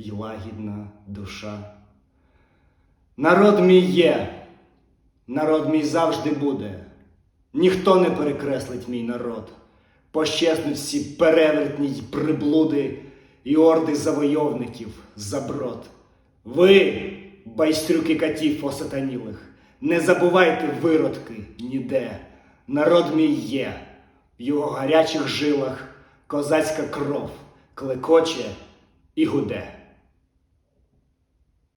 й лагідна душа. Народ мій є, народ мій завжди буде. Ніхто не перекреслить мій народ. Пощезнуть всі перевертні й приблуди і орди завойовників за брод. Ви, байстрюки катів осатанілих, не забувайте виродки ніде. Народ мій є, в його гарячих жилах козацька кров клекоче і гуде.